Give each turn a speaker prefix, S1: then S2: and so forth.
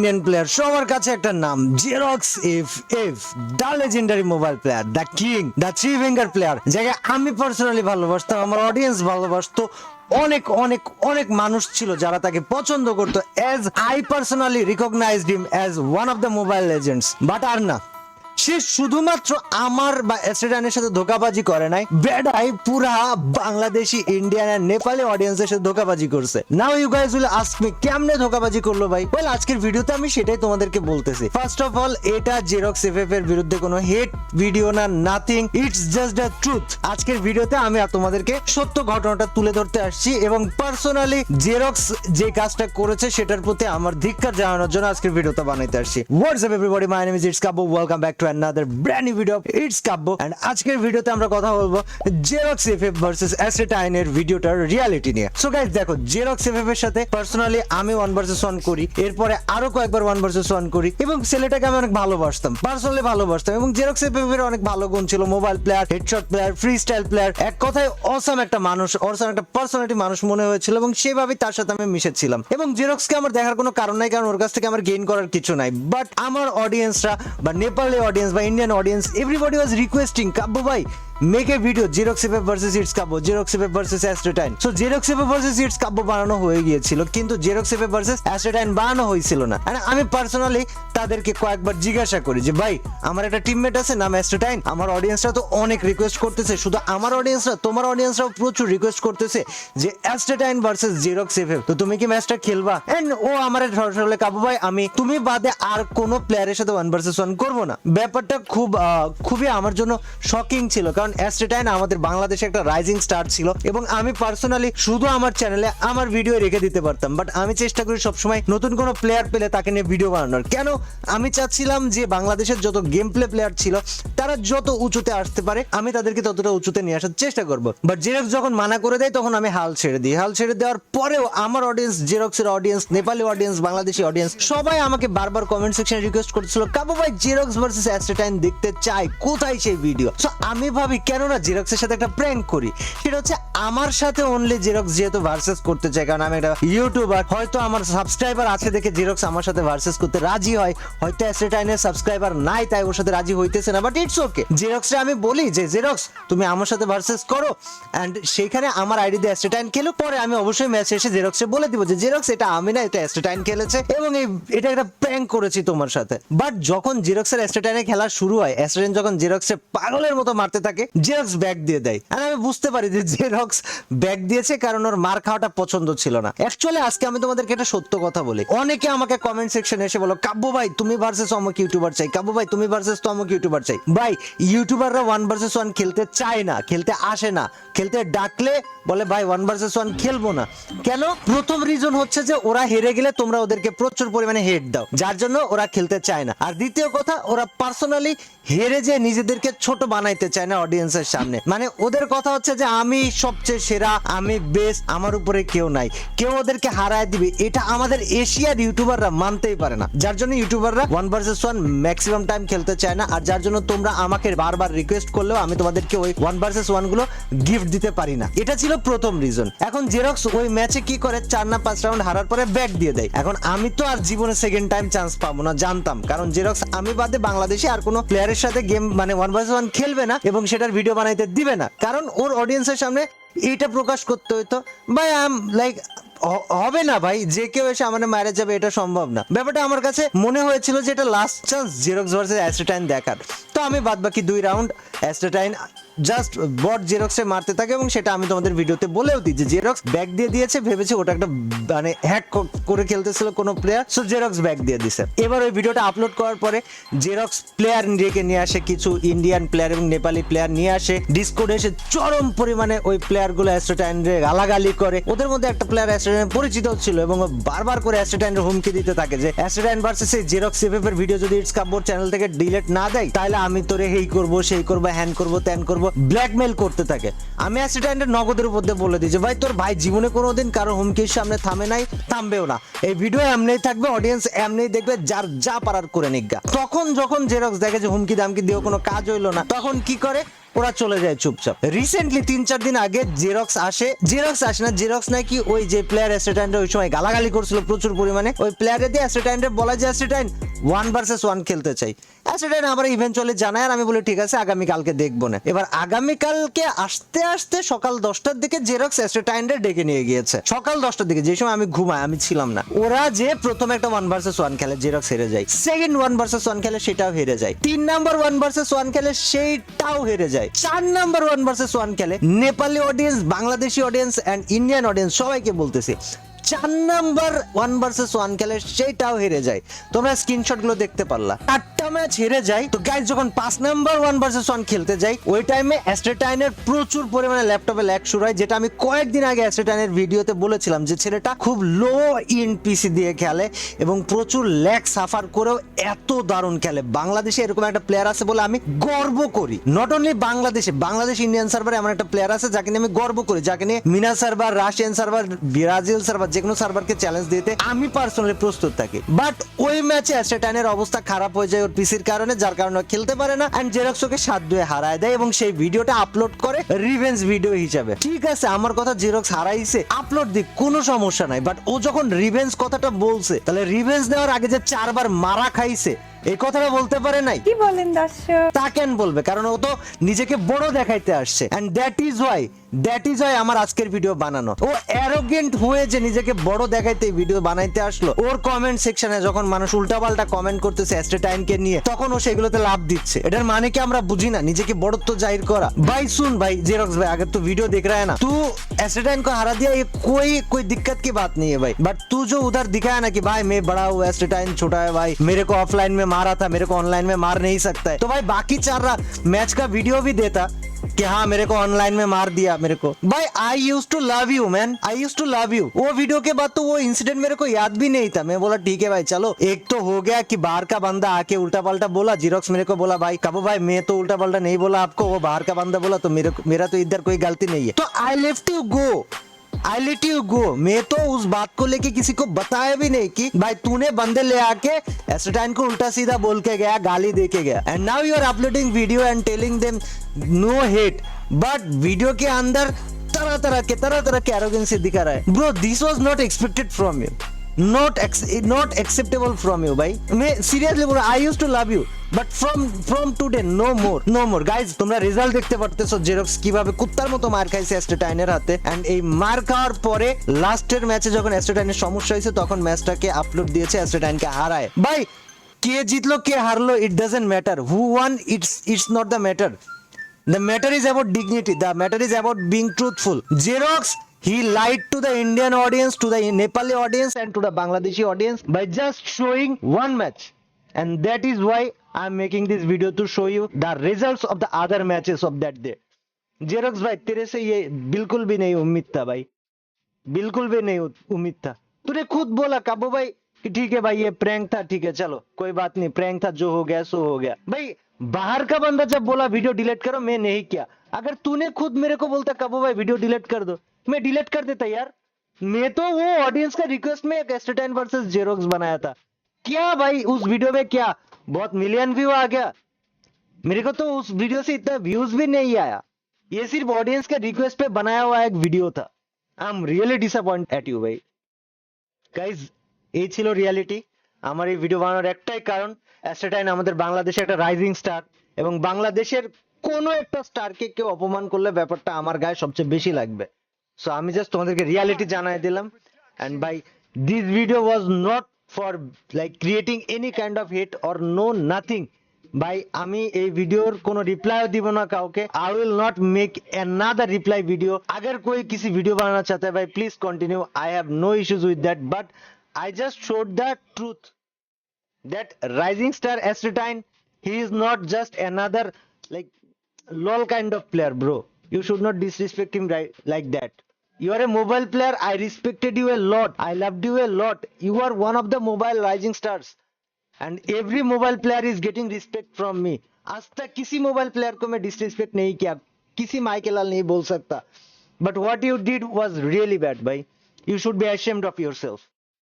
S1: Indian player সবার কাছে একটা নাম Xerox F F the legendary mobile player the king the three finger player যাকে আমি পার্সোনালি ভালোবাসতাম, আমার অডিয়েন্স ভালোবাসতো, অনেক অনেক অনেক মানুষ ছিল যারা তাকে পছন্দ করতো as I personally recognised him as one of the mobile legends but আর না সে শুধুমাত্র আমার বা এসেডানের সাথে ধোকাবাজি করে নাই, বেডাই পুরা বাংলাদেশি, ইন্ডিয়ান আর নেপালি অডিয়েন্সের সাথে ধোকাবাজি করছে। Now you guys will ask me কেমনে ধোকাবাজি করল ভাই? ওয়েল আজকের ভিডিওতে আমি সেটাই তোমাদেরকে বলতেছি। ফার্স্ট অফ অল এটা জেরক্স এফএফ এর বিরুদ্ধে কোনো হেট ভিডিও না nothing it's just the truth আজকের ভিডিওতে আমি আর তোমাদেরকে সত্য ঘটনাটা তুলে ধরতে আসছি এবং পার্সোনালি জেরক্স যে কাজটা করেছে সেটার প্রতি আমার ধিক্কার জানানোর জন্য আজকের ভিডিওটা বানাইতে আসছি। What's up everybody my name is it's Kabbo welcome back to another brand new video it's Kabbo and আজকের ভিডিওতে আমরা কথা বলব জেরক্স এফএফ ভার্সেস অ্যাসেটাইনের ভিডিওটার রিয়ালিটি নিয়ে। সো গাইস দেখো জেরক্স এফএফ এর সাথে পার্সোনালি আমি ওয়ান ভার্সেস ওয়ান করি, এরপরে আরও কয়েকবার ওয়ান ভার্সেস ওয়ান করি, এবং ছেলেটাকে আমি অনেক ভালোবাসতাম পার্সোনালি ভালোবাসতাম, এবং জেরক্স এফএফ এর অনেক ভালো গুণ ছিল mobile player headshot player freestyle player এক কথায় অসাম একটা মানুষ অসাম একটা পার্সোনালিটি মানুষ মনে হয়েছিল, এবং সেভাবেই তার সাথে আমি মিশেছিলাম। এবং জেরক্সকে আমার দেখার কোনো কারণ নাই, কারণ ওর কাছ থেকে আমার গেইন করার কিছু নাই। বাট আমার অডিয়েন্সরা বা Nepali audience audience, by Indian audience, everybody was requesting Kabbu bhai, make video Xerox FF versus it's Kabbo Xerox FF versus Astatine so versus it's Kabbo বানানো হয়ে গিয়েছিল, কিন্তু জেরক্স এফএফ ভার্সেস অ্যাস্ট্রেটাইন বানানো হয়েছিল না। And আমি পার্সোনালি তাদেরকে কয়েকবার জিজ্ঞাসা করি যে, ভাই, আমার একটা টিমমেট আছে নাম অ্যাস্ট্রেটাইন আমার অডিয়েন্সরা তো অনেক রিকোয়েস্ট করতেছে, শুধু আমার অডিয়েন্সরা তোমার অডিয়েন্সরাও প্রচুর রিকোয়েস্ট করতেছে যে অ্যাস্ট্রেটাইন ভার্সেস জেরক্স এফএফ তো তুমি কি ম্যাচটা খেলবা? এন্ড ও আমার সরাসরি কাবু ভাই, আমি, তুমি বাদে আর কোনো প্লেয়ারের সাথে ওয়ান ভার্সেস ওয়ান করব না। ব্যাপারটা খুব খুবই আমার জন্য শকিং ছিল, কারণ অ্যাস্ট্রেটাইন আমাদের বাংলাদেশে একটা রাইজিং স্টার ছিল এবং আমি পার্সোনালি শুধু আমার চ্যানেলে আমার ভিডিও রেখে দিতে পারতাম। বাট আমি চেষ্টা করি সবসময় নতুন কোনো প্লেয়ার পেলে তাকে নিয়ে ভিডিও বানানোর। কেন? আমি চাচ্ছিলাম যে বাংলাদেশের যত গেম প্লে প্লেয়ার ছিল, তারা যত উঁচুতে আসতে পারে, আমি তাদেরকে ততটা উঁচুতে নিয়ে আসার চেষ্টা করব। বাট জেরক্স যখন মানা করে দেয়, তখন আমি হাল ছেড়ে দিই। হাল ছেড়ে দেওয়ার পরেও আমার audience জেরক্সের audience Nepali audience Bangladeshi audience সবাই আমাকে বারবার কমেন্ট সেকশনে রিকোয়েস্ট করছিল কাবু ভাই জেরক্স ভার্সেস অ্যাস্টেটাইন দেখতে চাই কোথায় সেই ভিডিও সো আমি ভাবি কেন না জেরক্সের সাথে একটা প্র্যাঙ্ক করি। সেটা হচ্ছে আমার সাথে অনলি জেরক্স যেহেতু ভার্সেস করতে চাই কারণ আমি একটা ইউটিউবার হয়তো আমার সাবস্ক্রাইবার আছে দেখে জেরক্স আমার সাথে ভার্সেস করতে রাজি হয়, হয়তো অ্যাস্টেটাইনের সাবস্ক্রাইবার নাই, তাই ওর সাথে রাজি হইতেছে না বাট ইটস ওকে জেরক্সে আমি বলি যে জেরক্স তুমি আমার সাথে ভার্সেস করো অ্যান্ড সেইখানে আমার আইডি দিয়ে অ্যাস্টেটাইন খেলো, পরে আমি অবশ্যই ম্যাচ এসে জেরক্সে বলে দিব যে জেরক্স এটা আমি না, এটা অ্যাস্টেটাইন খেলেছে, এবং এই, এটা একটা প্র্যাঙ্ক করেছি তোমার সাথে। বাট যখন জেরক্সের অ্যাস্টেটাইনে খেলা শুরু হয় অ্যাস্টেটাইন যখন জেরক্সে পাগলের মতো মারতে থাকে জেরক্স ব্যাক দিয়ে দেয়। আর আমি বুঝতে পারি যে জেরক্স ব্যাক দিয়েছে কারণ ওর মার খাওয়াটা পছন্দ ছিল না। অ্যাকচুয়ালি আজকে আমি তোমাদেরকে একটা সত্য কথা বলি। অনেকে আমাকে কমেন্ট সেকশনে এসে বলো কাব্য ভাই, তুমি ভার্সেস অমুক ইউটিউবার চাই। কাব্য ভাই, তুমি ভার্সেস তো অমুক ইউটিউবার চাই। ভাই ইউটিউবাররা ওয়ান ভার্সেস ওয়ান খেলতে চায় না, খেলতে আসে না। খেলতে ডাকলে বলে, ভাই ওয়ান ভার্সেস ওয়ান খেলব না। কেন? প্রথম রিজন হচ্ছে যে ওরা হেরে গেলে তোমরা ওদেরকে প্রচুর পরিমাণে হেড দাও। যার জন্য ওরা খেলতে চায় না। আর দ্বিতীয় কথা, ওরা পার্সোনালি হেরে যে নিজেদেরকে ছোট বানাইতে চায় না অডিয়েন্সের সামনে। মানে ওদের কথা হচ্ছে যে আমি সবচেয়ে সেরা, আমি বেস্ট আমার উপরে কেউ নাই। কেউ ওদেরকে হারায় দিবে। এটা আমাদের এশিয়ার ইউটিউবাররা মানতেই পারে না। যার জন্য ইউটিউবাররা one versus one maximum time খেলতে চায় না। আর যার জন্য তোমরা আমাকে বারবার রিকোয়েস্ট করলেও আমি তোমাদেরকে ওই ওয়ান ভার্সেস ওয়ানগুলো গিফট দিতে পারি না। এটা ছিল প্রথম রিজন এখন জেরক্স ওই ম্যাচে কি করে? চার না পাঁচ রাউন্ড হারার পরে ব্যাক দিয়ে দেয়। এখন আমি তো আর জীবনে সেকেন্ড টাইম চান্স পাবো না, জানতাম। কারণ জেরক্স আমি বাদে বাংলাদেশে আর কোনো প্লেয়ারের সাথে গেম মানে ওয়ান ভার্সেস ওয়ান খেলবে না। এবং সেটার ভিডিও বানাইতে দিবে না। কারণ ওর অডিয়েন্সের সামনে এটা প্রকাশ করতে হইতো। ভাই আই এম লাইক হবে না ভাই, যে কেউ এসে আমার মারা যাবে, এটা সম্ভব না। ব্যাপারটা আমার কাছে মনে হয়েছিল যে এটা last chance Xerox versus Astatine দেখার। তো আমি বাদ বাকি দুই রাউন্ড অ্যাস্টেটাইন জাস্ট বট জেরক্সে মারতে থাকে এবং সেটা আমি তোমাদের ভিডিওতে বলেও দিই যে জেরক্স ব্যাক দিয়ে দিয়েছে, ভেবেছে ওটা একটা মানে হ্যাক করে খেলতেছিল কোনো প্লেয়ার সো জেরক্স ব্যাক দিয়ে দিছে। এবার ওই ভিডিওটা আপলোড করার পরে জেরক্স প্লেয়ার ডেকে নিয়ে আসে, কিছু ইন্ডিয়ান প্লেয়ার এবং নেপালি প্লেয়ার নিয়ে আসে। ডিসকোডে এসে চরম পরিমাণে ওই প্লেয়ারগুলো অ্যাস্টেটাইনরে গালাগালি করে। ওদের মধ্যে একটা প্লেয়ার অ্যাস্টেটাইন পরিচিত ছিল এবং বারবার করে অ্যাস্টেটাইনের হুমকি দিতে থাকে যে অ্যাস্টেটাইন ভার্সেস এই জেরক্স এফএফ এর ভিডিও যদি ইটস কাব্বর চ্যানেল থেকে ডিলিট না দেয়, তাহলে আমি তোরে হেই করব, সেই করব হ্যান করব, ত্যান করব। ব্ল্যাকমেল করতে থাকে। আমি অ্যাস্টেটাইনের নগদের উপর দিয়ে বলে যে ভাই, তোর ভাই জীবনে কোনোদিন কারও হুমকির সামনে থামে নাই, থামবেও না। এই ভিডিও এমনিই থাকবে অডিয়েন্স এমনিই দেখবে, যার যা পারার করে নিজ্ঞা তখন যখন জেরক্স দেখে যে হুমকি দামকি দিয়েও কোনো কাজ হইল না, তখন কি করে? ওরা চলে যায় চুপচাপ। রিসেন্টলি তিন চার দিন আগে জেরক্স আসে। জেরক্স আসে না জেরক্স নাকি ওই যে প্লেয়ার অ্যাসেটাইনটা ওই সময় গালাগালি করছিল প্রচুর পরিমাণে। ওই প্লেয়ারে দিয়ে অ্যাসেটাইনটা বলা যায় অ্যাসেটাইন ওয়ান ভার্সেস ওয়ান খেলতে চাই। অ্যাসেটাইন আবার ইভেন্চুয়ালি জানায় আর আমি বলি, ঠিক আছে, আগামীকালকে দেখব না। এবার আগামীকালকে আসতে আসতে সকাল দশটার দিকে জেরক্স অ্যাসেটাইনটা ডেকে নিয়ে গিয়েছে। সকাল দশটার দিকে, যে সময় আমি ঘুমাই, আমি ছিলাম না। ওরা যে প্রথমে একটা ওয়ান ভার্সেস ওয়ান খেলে জেরক্স হেরে যায়। সেকেন্ড ওয়ান ভার্সেস ওয়ান খেলে, সেটাও হেরে যায়। তিন নাম্বার ওয়ান ভার্সেস ওয়ান খেলে, সেইটাও হেরে যায়। চার নাম্বার ওয়ান ভার্সেস ওয়ান খেলে Nepali audience Bangladeshi audience and Indian audience সবাইকে বলতেছি চার নাম্বার ওয়ান ভার্সেস ওয়ান খেলে সেইটাও হেরে যায়। তোমরা স্ক্রিনশটগুলো দেখতে পারলা। আটটা ম্যাচ হেরে যায়। তো গাইজ যখন পাঁচ নাম্বার ওয়ান ভার্সেস ওয়ান খেলতে যাই, ওই টাইমে অ্যাস্ট্রেটাইনের প্রচুর পরিমাণে ল্যাপটপে ল্যাগ শুরু হয়, যেটা আমি কয়েকদিন আগে অ্যাস্ট্রেটাইনের ভিডিওতে বলেছিলাম যে ছেলেটা খুব লো ইন পিসি দিয়ে খেলে এবং প্রচুর ল্যাগ সাফার করেও এত দারুণ খেলে। বাংলাদেশে এরকম একটা প্লেয়ার আছে বলে আমি গর্ব করি। নট অনলি বাংলাদেশে, বাংলাদেশ ইন্ডিয়ান সার্ভারে এমন একটা প্লেয়ার আছে যাকে নিয়ে আমি গর্ব করি, যাকে নিয়ে MENA server Russian server Brazil server যে কোনো সার্ভারকে চ্যালেঞ্জ দিতে আমি পার্সোনালি প্রস্তুত থাকি। বাট ওই ম্যাচে অ্যাসেটানের অবস্থা খারাপ হয়ে যায় ওর পিসির কারণে, যার কারণে খেলতে পারে না। এন্ড জেরক্সকে সাত দুয়ে হারায় দেয় এবং সেই ভিডিওটা আপলোড করে রিভেঞ্জ ভিডিও হিসাবে। ঠিক আছে, আমার কথা জেরক্স হারাইছে আপলোড দিক, কোনো সমস্যা নাই। বাট ও যখন রিভেঞ্জ কথাটা বলছে, তাহলে রিভেঞ্জ দেওয়ার আগে যে চারবার মারা খাইছে এই কথাটা বলতে পারে নাই
S2: কি বলেন দর্শক
S1: তা কেন বলবে কারণ ও তো নিজেকে বড় দেখাইতে আসছে and that is why that is why আমার আজকের ভিডিও বানানো ও অ্যারোগেন্ট হয়ে যে নিজেকে বড় দেখাইতে ভিডিও বানাইতে আসলো ওর কমেন্ট সেকশনে যখন মানুষ উল্টাপাল্টা কমেন্ট করতেছে অ্যাস্টেটাইনকে নিয়ে তখন ও সেগুলোতে লাভ দিচ্ছে এটার মানে কি আমরা বুঝি না নিজেকে বড়ত্ব জাহির করা ভাই सुन भाई जेरोक्स भाई अगर तू वीडियो देख रहा है ना तू एस्टेटाइन को हरा दिया ये कोई कोई दिक्कत की बात नहीं है भाई बट तू जो उधर दिखाया ना कि भाई मैं बड़ा हूँ एस्टेटाइन छोटा है भाई मेरे को ऑफलाइन में मारा था, मेरे को ऑनलाइन में मार नहीं सकता है। तो भाई बाकी चार मैच का वीडियो भी देता कि हाँ मेरे को ऑनलाइन में मार दिया मेरे को। भाई I used to love you man I used to love you वो वीडियो के बाद तो वो इंसिडेंट मेरे को याद भी नहीं था। मैं बोला, ठीक है भाई, चलो। एक तो हो गया कि बाहर का बंदा आके उल्टा पल्टा बोला जीरोक्स मेरे को बोला, भाई, कबो भाई? मैं तो उल्टा पल्टा नहीं बोला आपको, वो बाहर का बंदा बोला तो मेरे मेरा तो इधर कोई गलती नहीं है। तो I left you go I let you go मैं तो उस बात को लेके किसी को बताया भी नहीं कि भाई तूने बंदे ले आके एसटाइन को उल्टा सीधा बोल के गया, गाली दे के गया। And now you are uploading video and telling them no hate but video के अंदर तरह तरह के तरह तरह के एरोगेंसी दिखा रहा है। Bro this was not expected from you not ex- not acceptable from you ভাই Me, seriously bro i used to love but from from today no more no more guys তোমরা রেজাল্ট দেখতে পারতেছো xerox কীভাবে কুত্তার মতো মার খাইছে অ্যাস্ট্রোটাইনের হাতে অ্যান্ড এই মার খাওয়ার পরে লাস্টের ম্যাচে যখন অ্যাস্টেটাইনের সমস্যা হয়েছে তখন ম্যাচটাকে আপলোড দিয়েছে অ্যাস্টেটাইনকে হারায়। ভাই কে জিতলো কে হারলো it doesn't matter who won it's it's not the matter the matter is about dignity the matter is about being truthful Xerox he lied to the Indian audience, to the Nepali audience, and to the Bangladeshi audience by just showing one match. And that is why I'm making this video to show you the results of the other matches of that day. Xerox तेरे से ये बिल्कुल भी नहीं उम्मीद था भाई बिल्कुल भी नहीं उ- उम्मीद था तूने खुद बोला काबू भाई कि ठीक है भाई ये प्रैंक था ठीक है चलो कोई बात नहीं प्रैंक था जो हो गया सो हो गया भाई बाहर का बंदा जब बोला वीडियो डिलीट करो मैं नहीं किया अगर तूने खुद मेरे को बोलता काबू भाई वीडियो डिलीट कर दो मैं डिलीट कर देता यार मैं तो वो ऑडियंस का रिक्वेस्ट में एक एस्टेटाइन वर्सेस जेरोक्स बनाया था क्या भाई उस वीडियो में क्या बहुत मिलियन व्यू आ गया मेरे को तो उस वीडियो से इतना व्यूज भी नहीं आया ये सिर्फ ऑडियंस के रिक्वेस्ट पे बनाया हुआ एक वीडियो था I am really disappoint at you भाई গাইজ এই ছিল রিয়ালিটি আমার এই ভিডিও বানানোর একটাই কারণ অ্যাস্টেটাইন আমাদের বাংলাদেশে একটা রাইজিং স্টার এবং বাংলাদেশের কোনো একটা স্টারকে কেউ অপমান করলে ব্যাপারটা আমার গায়ে সবচেয়ে বেশি লাগবে সো আমি জাস্ট তোমাদেরকে রিয়ালিটি জানাই দিলাম and by this video was not for like creating any kind of hit or no nothing ভাই আমি এই ভিডিওর কোনো রিপ্লাইও দিব না কাউকে I will not make another reply video अगर कोई किसी वीडियो बनाना चाहता है भाई please continue I have no issues with that but I just showed the truth that rising star Astratine, he is not just another like lol kind of player, bro. You should not disrespect him right like that. You are a mobile player. I respected you a lot. I loved you a lot. You are one of the mobile rising stars. And every mobile player is getting respect from me. आज तक किसी mobile player को मैं disrespect नहीं किया किसी माई के लाल नहीं बोल सकता but what you did was really bad भाई you should be ashamed of yourself